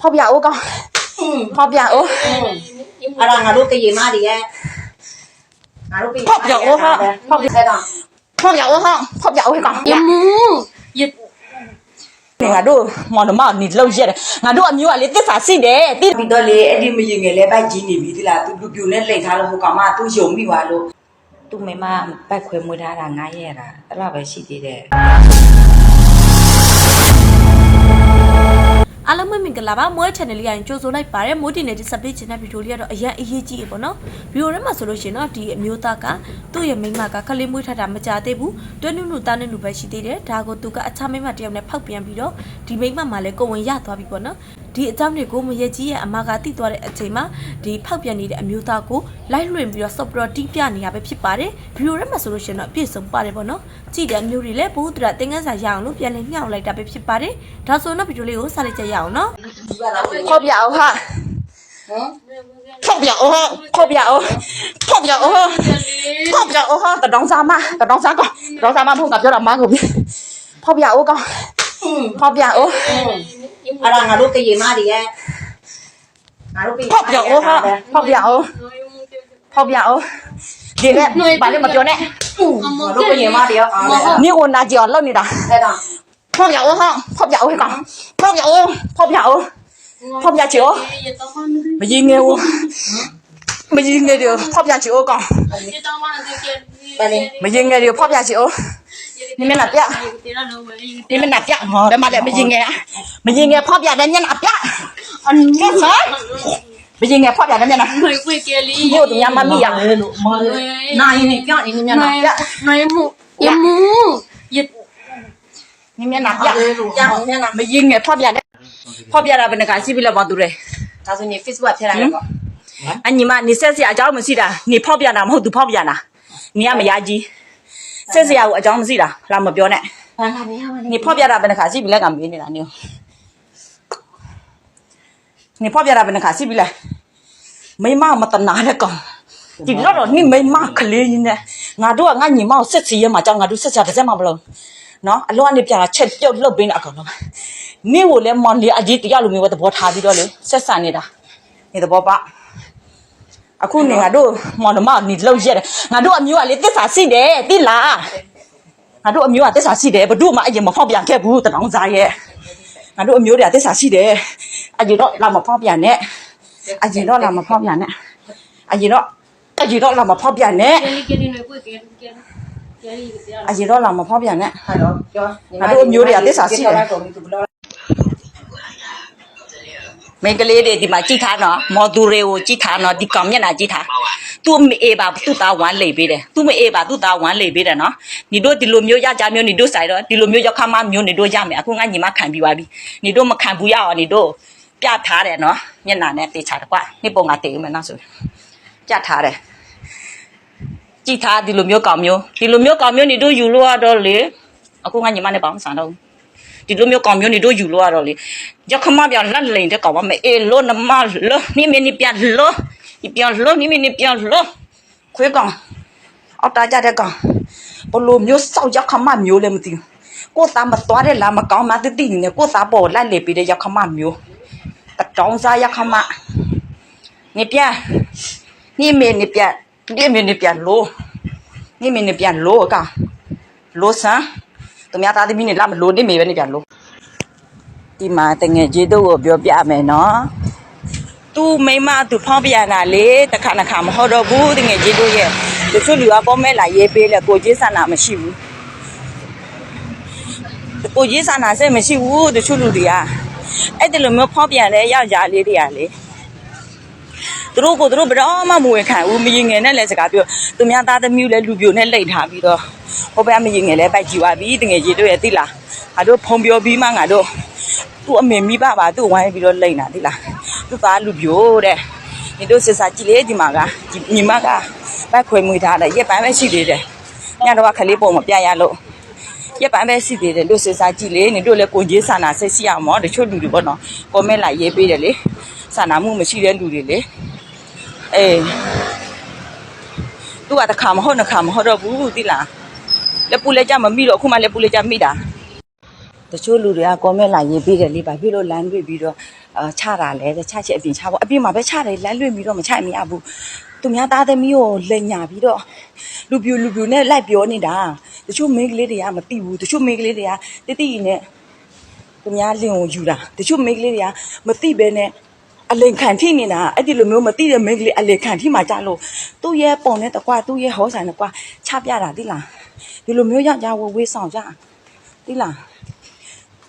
ဖောက်ပြအိုးကောင်းอืมဖောက်ပြအိုးအဲ့ဒါငါတို့ကရင်မတွေရဲ့ငါတို့ပြင်ဖောက်ပြအိုးဟာဖောက်ပြအဲ့ဒါဖောက်ပြအိုးဟာဖောက်ပြအိုးကောင်းယမူယငါတို့မော်နမနေလောက်ရက်တယ်ငါတို့အမျိုးကလေတစ္ဆာရှိတယ်တိပြီးတော့လေအဲ့ဒီမရင်ငယ်လဲပိုက်ကြီးနေပြီဒီလားသူလူပြိုနဲ့လိန်ထားလို့ဟိုကောင်မသူယုံမိပါလို့သူ့မိမပိုက်ခွဲမွေးထားတာ9ရက်တာအဲ့လိုပဲရှိသေးတယ် အားလုံးပဲမင်္ဂလာပါမွေး channel လေးရင်ကြိုဆိုလိုက်ပါတယ်မိုးတင်နေတဲ့ subject ချင်တဲ့ဗီဒီယိုလေးကတော့အရင်အရေးကြီးရေပေါ့နော်ဗီဒီယိုထဲမှာဆိုလို့ရှိရင်တော့ဒီအမျိုးသားကသူ့ရဲ့မိန်းမကခလေးမွေးထားတာမကြသေးဘူးတွဲနုနုသားနုနုပဲရှိသေးတယ်ဒါကိုသူကအခြားမိန်းမတစ်ယောက်နဲ့ဖောက်ပြန်ပြီးတော့ဒီမိန်းမမှလည်းကိုယ်ဝင်ရသွားပြီပေါ့နော် ဒီအကြောင်းတွေကိုမရကြီးရဲ့အမကတိသွားတဲ့အချိန်မှာဒီဖောက်ပြန်နေတဲ့အမျိုးသားကိုလိုက်လွှင့်ပြီးတော့ support တီးပြနေရပဲဖြစ်ပါတယ်ဗီဒီယိုထဲမှာဆိုလို့ရှိရင်တော့အပြည့်စုံပါတယ်ပေါ့နော်ကြည့်တဲ့အမျိုးတွေလည်းဘုဒ္ဓရာသင်္ကန်းစာရအောင်လို့ပြန်လည်မြှောက်လိုက်တာပဲဖြစ်ပါတယ်ဒါဆိုတော့ဗီဒီယိုလေးကိုစလိုက်ကြရအောင်နော်ဖောက်ပြအိုးဟာဟမ်ဖောက်ပြအိုးဟာဖောက်ပြအိုးဖောက်ပြအိုးဟာဖောက်ပြအိုးဟာတတောင်းစားမတတောင်းစားကောင်းတတောင်းစားမမဟုတ်ငါပြောတာမဟုတ်ဘူးဖောက်ပြအိုးကောင်းอืม ဖောက်ပြအိုးအဲ့ဒါငါတို့ကရေမတွေရဲ့ငါတို့ဖောက်ပြအိုးဟာဖောက်ပြအိုးဖောက်ပြအိုးဒီနဲ့ဘာလို့မပြောနဲ့ငါတို့ကရေမတွေရောအားလဲမြို့ဝန်နာကြော်လောက်နေတာအဲ့ဒါဖောက်ပြအိုးဟာဖောက်ပြအိုးဟဲ့ကောင်ဖောက်ပြအိုးဖောက်ပြအိုးဖောက်ပြချေအိုးမရင်ငယ်ဘူးမရင်ငယ်တယ်ဖောက်ပြချေအိုးကောင်မရင်ငယ်တယ်ဖောက်ပြချေအိုး นี่แม่น่ะเปียนี่แม่น่ะเปียหมอแล้วมาแล้วไม่ยิงไงอ่ะไม่ยิงไงพ่อเปียได้เนี่ยน่ะเปียอันนี้เหรอไม่ยิงไงพ่อเปียได้เนี่ยน่ะไม่คุยเกลี่อยู่ตรงนี้มามีอ่ะนายนี่เปียนี่แม่น่ะเปียนายหมูยาหมูยานี่แม่น่ะเปียยาหมูเนี่ยน่ะไม่ยิงไงพ่อเปียได้พ่อเปียได้เป็นการชีวิตแล้วบ่ดูเลยဒါဆိုရင် Facebook ဖျက်လိုက်တော့အညီမနေဆက်စရာအကြောင်းမရှိတာနေဖောက်ပြတာမဟုတ်သူဖောက်ပြတာနေကမရကြီး စစ်စရာကိုအကြောင်းမရှိတာလာမပြောနဲ့ဘာလာမရမလဲနေဖော့ပြတာဘယ်နှခါရှိပြီလဲကမေးနေတာနေနေဖော့ပြတာဘယ်နှခါရှိပြီလဲမိမမတနာတဲ့ကောင်ဒီတော့တော့နိမိမကလေးကြီးနဲ့ငါတို့ကငါညီမကိုစစ်စီရဲမှာကြောင်းငါတို့စစ်ချတစ်စက်မှမလုပ်နော်အလောကနေပြတာချက်ပြုတ်လှုပ်ပေးနေအကောင်တော့နေ့ကိုလည်းမော်လီအကြီးတရားလိုမျိုးပဲသဘောထားပြီးတော့လေဆက်ဆံနေတာနေသဘောပါ အခုနေငါတို့မော်နမနေလောက်ရက်တယ်ငါတို့အမျိုးကလေတစ္ဆာရှိတယ်သိလားငါတို့အမျိုးကတစ္ဆာရှိတယ်ဘတို့မှအရင်မဖောက်ပြန်ခဲ့ဘူးတနောင်းစားရဲ့ငါတို့အမျိုးတွေကတစ္ဆာရှိတယ်အရင်တော့လာမဖောက်ပြန်နဲ့အရင်တော့လာမဖောက်ပြန်နဲ့အရင်တော့အရင်တော့လာမဖောက်ပြန်နဲ့အရင်တော့လာမဖောက်ပြန်နဲ့ဟာတော့ပြောငါတို့အမျိုးတွေကသစ္စာရှိတယ်ကုန်ပြီသူဘလို့ မင်းကလေးတွေဒီမှာကြည့်ထားနော်မော်သူတွေကိုကြည့်ထားနော်ဒီကောင်မျက်နှာကြည့်ထားသူမအေးပါသူ့သားဝမ်းလိပ်ပေးတယ်သူမအေးပါသူ့သားဝမ်းလိပ်ပေးတယ်နော်ညီတို့ဒီလိုမျိုးရကြမျိုးညီတို့ဆိုင်တော့ဒီလိုမျိုးရောက်ခမမျိုးညီတို့ရမယ်အခုငါညီမခံပြီးသွားပြီညီတို့မခံဘူးရအောင်ညီတို့ပြထားတယ်နော်မျက်နှာနဲ့တေချာတယ်ကွာနေ့ပုံကတေမယ်နော်ဆိုပြထားတယ်ကြည့်ထားဒီလိုမျိုးကောင်မျိုးဒီလိုမျိုးကောင်မျိုးညီတို့ယူလို့ရတော့လေအခုငါညီမနဲ့ပေါင်းစံတော့ ဒီလိုမျိုးကောင်မျိုးနေတို့ယူလို့ရတော့လေရခမပြန်လက်လိန်တဲ့ကောင်မမေအေလို့နမလို့နိမနိပြန်လို့ဒီပြန်လို့နိမနိပြန်လို့ခွေးကောင်အောက်တာကြတဲ့ကောင်ဘလို့မျိုးစောက်ရခမမျိုးလည်းမသိဘူးကိုသားမသွားတဲ့လာမကောင်းမသိသိနေကိုသားပေါ်လက်လေပြီးတဲ့ရခမမျိုးတတောင်းစားရခမနေပြန်နိမနိပြန်နိမနိပြန်လို့နိမနိပြန်လို့ကောင်လို့စမ်း သူများသားသမီးနေလာမလို့နေမေပဲနေပြန်လို့ဒီမှာတငယ်ကြီးတို့ကိုပြောပြမယ်နော်သူမိမသူဖောင်းပြန်တာလေတခါတစ်ခါမဟုတ်တော့ဘူးတငယ်ကြီးတို့ရဲ့တချို့လူကကောမဲလာရေးပေးလေကိုကြီးဆန္ဒမရှိဘူးကိုကြီးဆန္ဒစိတ်မရှိဘူးတချို့လူတွေကအဲ့ဒီလိုမျိုးဖောင်းပြန်တဲ့ယောက်ျားလေးတွေကလေ သူတို့ကိုသူတို့ဘယ်တော့မှမဝင်ခံဘူးမရင်ငယ်နဲ့လည်းစကားပြောသူများသားသမီးလည်းလူပြိုနဲ့လိတ်ထားပြီးတော့ဟိုဘက်မရင်ငယ်လည်းပိုက်ကြည့်သွားပြီတငယ်ကြီးတို့ရဲ့သိလားငါတို့ဖုံပြောပြီးမှငါတို့သူ့အမေမိဘပါသူ့ဝိုင်းပြီးတော့လိတ်တာသိလားသူ့သားလူပြိုတဲ့ညီတို့စစ်စားကြည့်လေဒီမှာကဒီညီမကဘက်ခွေမွေထားတယ်ရက်ပိုင်းပဲရှိသေးတယ်ညတော့ခလေးပုံမပြရလို့ရက်ပိုင်းပဲရှိသေးတယ်လို့စစ်စားကြည့်လေညီတို့လည်းကိုကြီးဆန္ဒစိတ်ရှိအောင်မောတချို့လူတွေပေါ့နော်ကွန်မန့်လာရေးပေးတယ်လေဆန္ဒမှုမရှိတဲ့လူတွေလေ အေးသူကတခါမဟုတ်နှစ်ခါမဟုတ်တော့ဘူးသိလားလက်ပူလက်ကြမမိတော့အခုမှလက်ပူလက်ကြမိတာတချို့လူတွေကကွန်မန့်လာရေးပေးတယ်လေဘာဖြစ်လို့လမ်းတွေ့ပြီးတော့အာချတာလဲတဲ့ချချစ်အပြင်ချပေါ့အပြင်မှာပဲချတယ်လမ်းလွင့်ပြီးတော့မချမရဘူးသူများသားသမီးကိုလိန်ညာပြီးတော့လူပြူလူပြူနဲ့လိုက်ပြောနေတာတချို့မိန်းကလေးတွေကမသိဘူးတချို့မိန်းကလေးတွေကတိတိနဲ့သူများလင်ကိုယူတာတချို့မိန်းကလေးတွေကမသိဘဲနဲ့ အလင်ခံထိနေတာအဲ့ဒီလိုမျိုးမသိတဲ့မိန်းကလေးအလင်ခံထိမှကြလို့သူ့ရဲ့ပုံနဲ့တကွာသူ့ရဲ့ဟောဆိုင်နဲ့ကွာချပြတာတိလားဒီလိုမျိုးယောက်ျားဝဝေးဆောင်ကြတိလား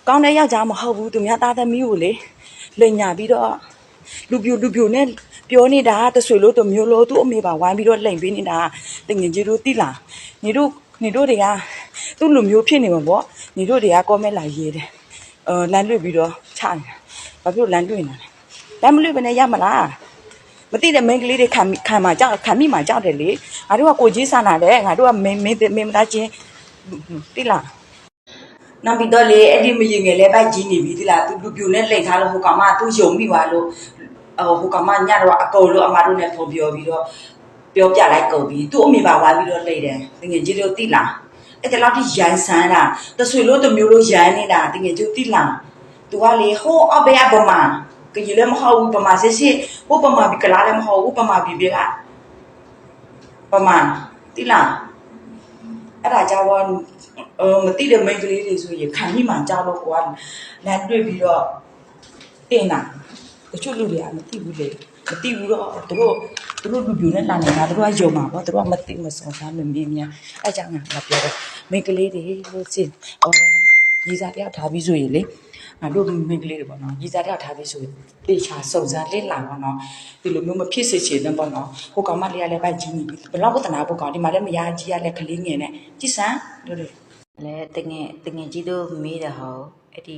ကောင်းတဲ့ယောက်ျားမဟုတ်ဘူးသူများသားသမီးကိုလေလိန်ညာပြီးတော့လူပြူလူပြူနဲ့ပြောနေတာတဆွေလို့သူမျိုးလို့သူ့အမေပါဝိုင်းပြီးတော့လိန်ပေးနေတာတငင်ကြီးတို့တိလားညီတို့ညီတို့တွေကသူ့လူမျိုးဖြစ်နေမှာပေါ့ညီတို့တွေကကောမက်လာရေးတယ်အဲလမ်းလွတ်ပြီးတော့ချနေတာဘာဖြစ်လို့လမ်းလွတ်နေတာလဲ လမ်းမလွတ်ဘဲနဲ့ရမလားမသိတဲ့မိန်းကလေးတွေခံမိခံမှာကြောက်ခံမိမှာကြောက်တယ်လေငါတို့ကကိုကြီးဆန်လာတယ်ငါတို့ကမင်းမင်းမင်းမသားချင်းတိလားနောက်ပြီးတော့လေအဲ့ဒီမရင်ငယ်လဲပိုက်ကြီးနေပြီဒီလားသူလူပြိုနဲ့လိန်ထားလို့ဟိုကောင်မသူယုံမိပါလို့ဟိုကောင်မညတော့အကုန်လို့အမတို့နဲ့ဖုံပြောပြီးတော့ပြောပြလိုက်ကုန်ပြီသူ့အမေပါဝိုင်းပြီးတော့လိန်တယ်တကယ်ကြီးတို့တိလားအဲ့ဒါလောက်ထိရန်ဆန်းတာတဆွေလို့တမျိုးလို့ရန်နေတာတကယ်ကြီးတိလားသူကလေဟိုအဘေအပမာ ကကြီးလည်းမဟုတ်ဘူးပမာစစ်စစ်ဟိုပမာဘီကလာလည်းမဟုတ်ဘူးပမာဘီဘီကပမာတိလားအဲ့ဒါကြောင့်အမတိတဲ့မိန်းကလေးတွေဆိုရင်ခံမိမှကြောက်တော့ကွာလမ်းတွေ့ပြီးတော့တင်တာတချို့လူတွေကမသိဘူးလေမသိဘူးတော့သူတို့သူတို့လူပြိုနဲ့လာနေတာသူတို့ကယုံမှာပေါ့သူတို့ကမသိမစုံစမ်းမမြင်မြန်အဲ့ကြောင့်ငါပြောတယ်မိန်းကလေးတွေလို့စင်အော် ကြီးစားတယောက်ထားပြီးဆိုရင်လေငါတို့မိန်းကလေးတွေပေါ့နော်ကြီးစားတယောက်ထားပြီးဆိုရင်တေချာစုံစမ်းလေးလာပေါ့နော်ဒီလိုမျိုးမဖြစ်စေချင်တဲ့ပေါ့နော်ဟိုကောင်မလေးကလည်းပိုက်ကြီးနေပြီဘယ်တော့မှတနာဖို့ကောင်ဒီမှာလည်းမယားကြီးကလည်းကလေးငယ်နဲ့ကြည်စမ်းတို့တွေလဲတငယ်တငယ်ကြီးတို့မေးတယ်ဟောအဲ့ဒီ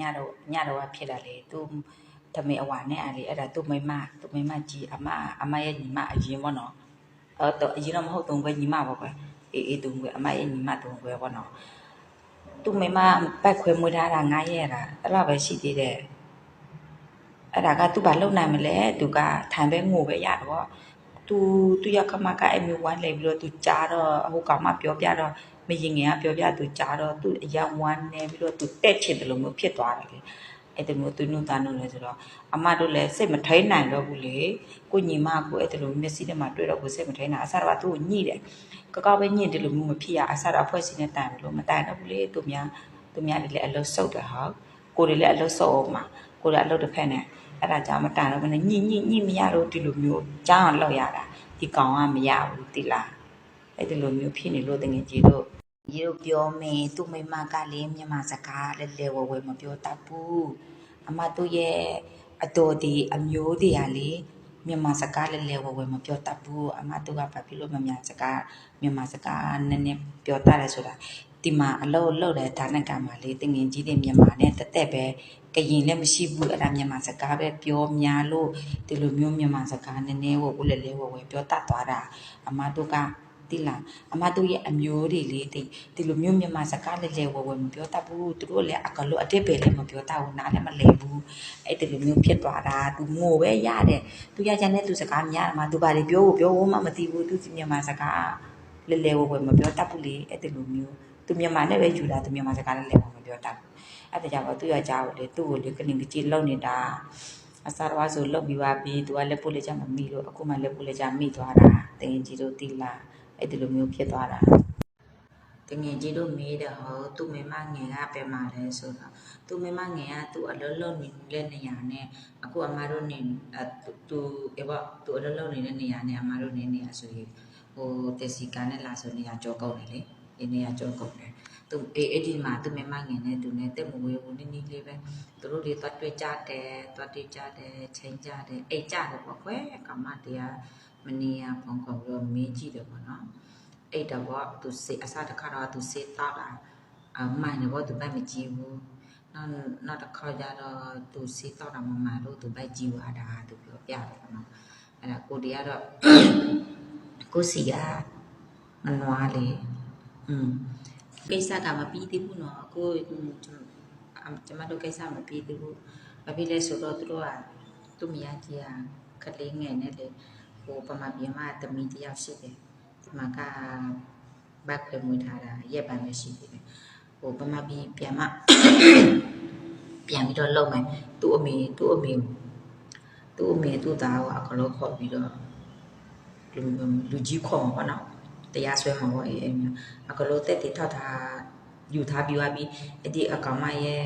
ညတော့ညတော့ကဖြစ်တာလေသူတမေအဝါနဲ့အားလေအဲ့ဒါသူမိမသူမိမကြီးအမအမရဲ့ညီမအရင်ပေါ့နော်အဲ့တော့အရင်တော့မဟုတ်တုံးပဲညီမပေါ့ကွယ်အေးအေးတုံးကွယ်အမရဲ့ညီမတုံးကွယ်ပေါ့နော် သူမိမပတ်ခွဲမွေးထားတာ9ရက်တာအဲ့လောက်ပဲရှိသေးတယ်အဲ့ဒါကသူဘာလုံနိုင်မလဲသူကထိုင်ပဲငိုပဲရတော့သူသူရခမကအမျိုးဝိုင်းလေပြီးတော့သူကြားတော့ဟိုကောင်မပြောပြတော့မရင်ငယ်ကပြောပြသူကြားတော့သူအယောင်ဝမ်းနေပြီးတော့သူတက်ချင်တယ်လို့မျိုးဖြစ်သွားတယ်လေ အဲ့ဒါမျိုးသူနုသားနုလဲဆိုတော့အမတို့လည်းစိတ်မထိန်နိုင်တော့ဘူးလေကိုညီမကိုအဲ့ဒါလိုမျက်စိထဲမှာတွေ့တော့ကိုစိတ်မထိန်နိုင်အစားတော့သူ့ကိုညှိတယ်ကကောက်ပဲညှိတယ်လို့မျိုးမဖြစ်ရအစားတော့အဖွဲ့စီနဲ့တိုင်လို့မတိုင်တော့ဘူးလေသူများသူများတွေလည်းအလုပ်ဆုပ်တယ်ဟောကိုတွေလည်းအလုပ်ဆုပ်အောင်မှာကိုတွေအလုပ်တစ်ဖက်နဲ့အဲ့ဒါကြောင့်မတိုင်တော့ဘူးနဲ့ညှိညှိညှိမရတော့ဒီလိုမျိုးကြားအောင်လောက်ရတာဒီကောင်ကမရဘူးတိလားအဲ့ဒီလိုမျိုးဖြစ်နေလို့တငယ်ကြီးတို့ ရေတို့ပြောမယ်သူ့မိမကလည်းမြန်မာစကားလည်းလဲဝဝဲမပြောတတ်ဘူးအမတို့ရဲ့အတော်ဒီအမျိုးတွေကလေမြန်မာစကားလည်းလဲဝဝဲမပြောတတ်ဘူးအမတို့ကဘာဖြစ်လို့မြန်မာစကားမြန်မာစကားနည်းနည်းပြောတတ်လဲဆိုတာဒီမှာအလုပ်လုပ်တဲ့ဒါနကမှာလေတငင်ကြီးတွေမြန်မာနဲ့တက်တက်ပဲကရင်လည်းမရှိဘူးအဲ့ဒါမြန်မာစကားပဲပြောများလို့ဒီလိုမျိုးမြန်မာစကားနည်းနည်းဝဦးလဲလဲဝဝဲပြောတတ်သွားတာအမတို့က တိလာအမတို့ရဲ့အမျိုးတွေလေဒီဒီလိုမျိုးမြန်မာစကားလဲလဲဝဝဲမပြောတတ်ဘူးသူတို့လည်းအကလို့အတိတ်ပဲလည်းမပြောတတ်ဘူးနားလည်းမလဲဘူးအဲ့ဒီလိုမျိုးဖြစ်သွားတာသူငိုပဲရတယ်သူရချင်တဲ့သူစကားများမှာသူဘာတွေပြောဖို့ပြောဖို့မှမသိဘူးသူမြန်မာစကားလဲလဲဝဝဲမပြောတတ်ဘူးလေအဲ့ဒီလိုမျိုးသူမြန်မာနဲ့ပဲယူတာသူမြန်မာစကားလဲလဲဝဝဲမပြောတတ်ဘူးအဲ့ဒါကြောင့်သူရကြကိုလေသူ့ကိုလေကလင်ကကြီးလုံနေတာအစားတော်ဆိုလုတ်ပြီးပါပြီသူကလက်ပို့လက်ချမမိလို့အခုမှလက်ပို့လက်ချမိသွားတာတင်ကြီးတို့တိလာ အဲ့ဒီလိုမျိုးဖြစ်သွားတာတငယ်ကြီးတို့မေးတယ်ဟောသူ့မိမငယ်ကပဲมาလဲဆိုတော့သူ့မိမငယ်ကသူ့အလုံးလုံးနေတဲ့နေရာနဲ့အခုအမတို့နေအသူအေးပေါ့သူအလုံးလုံးနေတဲ့နေရာနဲ့အမတို့နေနေရဆိုရင်ဟိုတက်စီကားနဲ့လာဆိုနေရကြောကုန်တယ်လေဒီနေရာကြောကုန်တယ်သူအေးအဲ့ဒီမှာသူမမငယ်နဲ့သူနဲ့တက်မဝေဘူးနည်းနည်းလေးပဲသူတို့တွေတွတ်တွေ့ကြတယ်တွတ်တွေ့ကြတယ်ချိန်ကြတယ်အိတ်ကြတယ်ပေါ့ကွယ်ကမတရား မနီယာဖုန်းခေါ်ပြီးတော့မင်းကြည့်တယ်ပေါ့နော်အဲ့တော့ဘောသူစေအစားတစ်ခါတော့သူစေတောက်တာအမိုင်တော့သူပဲမကြည့်ဘူးနောက်နောက်တစ်ခါကျတော့သူစေတောက်တာမမှန်လို့သူပဲကြည့်ွားတာသူပြောပြတယ်ပေါ့နော်အဲ့ဒါကိုတည်းကတော့ကိုစီကမနွားလေอืมကိစ္စကမပြီးသေးဘူးနော်အခုကျွန်မတို့ကိစ္စမပြီးသေးဘူးဘာဖြစ်လဲဆိုတော့သူတို့ကသူ့မယားကြီးကကလေးငယ်နဲ့လေ ဟိုပမာပြမတမီတယောက်ရှိတယ်ဒီမှာကဘက်ခွေမွေးထားတာရက်ပန်ပဲရှိသေးတယ်ဟိုပမာပြပြန်မပြန်ပြီးတော့လုံမယ်သူ့အမေသူ့အမေသူ့အမေသူ့သားကိုအကလို့ခေါ်ပြီးတော့လူလူကြီးခေါ်မှာပေါ့နော်တရားစွဲမှာပေါ့အေးအဲ့မျိုးအကလို့တက်တည်ထောက်ထားယူထားပြီးသွားပြီးအဲ့ဒီအကောင်မရဲ့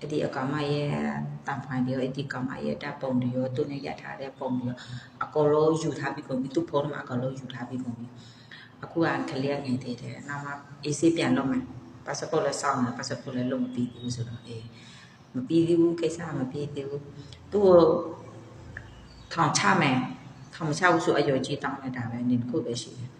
အဲ့ဒီအကောင်မရဲ့တန်ဖိုင်တွေရောအဲ့ဒီကောင်မရဲ့တပ်ပုံတွေရောသူနဲ့ရထားတဲ့ပုံတွေရောအကလို့ယူထားပြီးကုန်ပြီသူ့ဖုန်းမှာအကလို့ယူထားပြီးကုန်ပြီအခုကကလေးငယ်သေးတယ်နောက်မှအေးဆေးပြန်လုပ်မယ် passport လည်းစောင့်တယ် passport လည်းလုပ်မပြီးဘူးဆိုတော့အေးမပြီးသေးဘူးကိစ္စမပြီးသေးဘူးသူ့ကိုထောင်ချမယ်ထောင်မချဘူးဆိုအယောကြီးတောင်းလိုက်တာပဲနင်ခုပဲရှိတယ်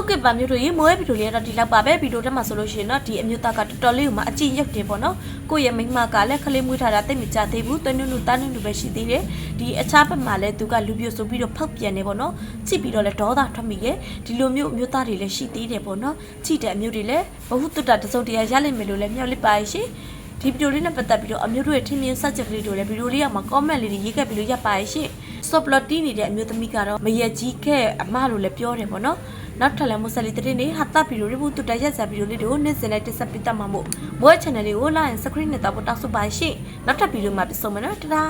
ဟုတ်ကဲ့ပါမျိုးတို့ရေမိုးရဲ့ဗီဒီယိုလေးကတော့ဒီလောက်ပါပဲဗီဒီယိုတက်မှာဆိုလို့ရှိရင်တော့ဒီအမျိုးသားကတော်တော်လေးကိုမှအကြည့်ရောက်တယ်ပေါ့နော်ကိုယ့်ရဲ့မိန်းမကလည်းခလေးမွေးထားတာတိတ်မကြသေးဘူးတွန်းနုနုတန်းနုနုပဲရှိသေးတယ်ဒီအခြားဘက်မှာလည်းသူကလူပြိုဆိုပြီးတော့ဖောက်ပြန်နေပေါ့နော်ကြည့်ပြီးတော့လည်းဒေါသထွက်မိရဲ့ဒီလိုမျိုးအမျိုးသားတွေလည်းရှိသေးတယ်ပေါ့နော်ကြည့်တဲ့အမျိုးတွေလည်းဘဟုတုတ္တတစုံတရာရလိမ့်မယ်လို့လည်းမျှော်လင့်ပါရဲ့ရှင်ဒီဗီဒီယိုလေးနဲ့ပတ်သက်ပြီးတော့အမျိုးတို့ရဲ့ထင်မြင်စကြက်ကလေးတို့လည်းဗီဒီယိုလေးကမှာ comment လေးတွေရေးခဲ့ပြီးလို့ရပါရဲ့ရှင် stop plot တီးနေတဲ့အမျိုးသမီးကတော့မရကြီးခဲ့အမလို့လည်းပြောတယ်ပေါ့နော် နောက်ထပ်လည်းမဆက်လီတရင်နေဟာတပ်ဗီဒီယိုတွေဘူးတူတရက်ဆက်ဗီဒီယိုလေးတွေကိုနေ့စဉ်နဲ့တက်ဆက်ပေးတတ်မှာမို့ဘွဲ channel လေးကို like and subscribe နဲ့တော့တောက်ဆိုပါရှင်နောက်ထပ်ဗီဒီယိုမှာပြန်ဆုံမယ်နော်တဒါ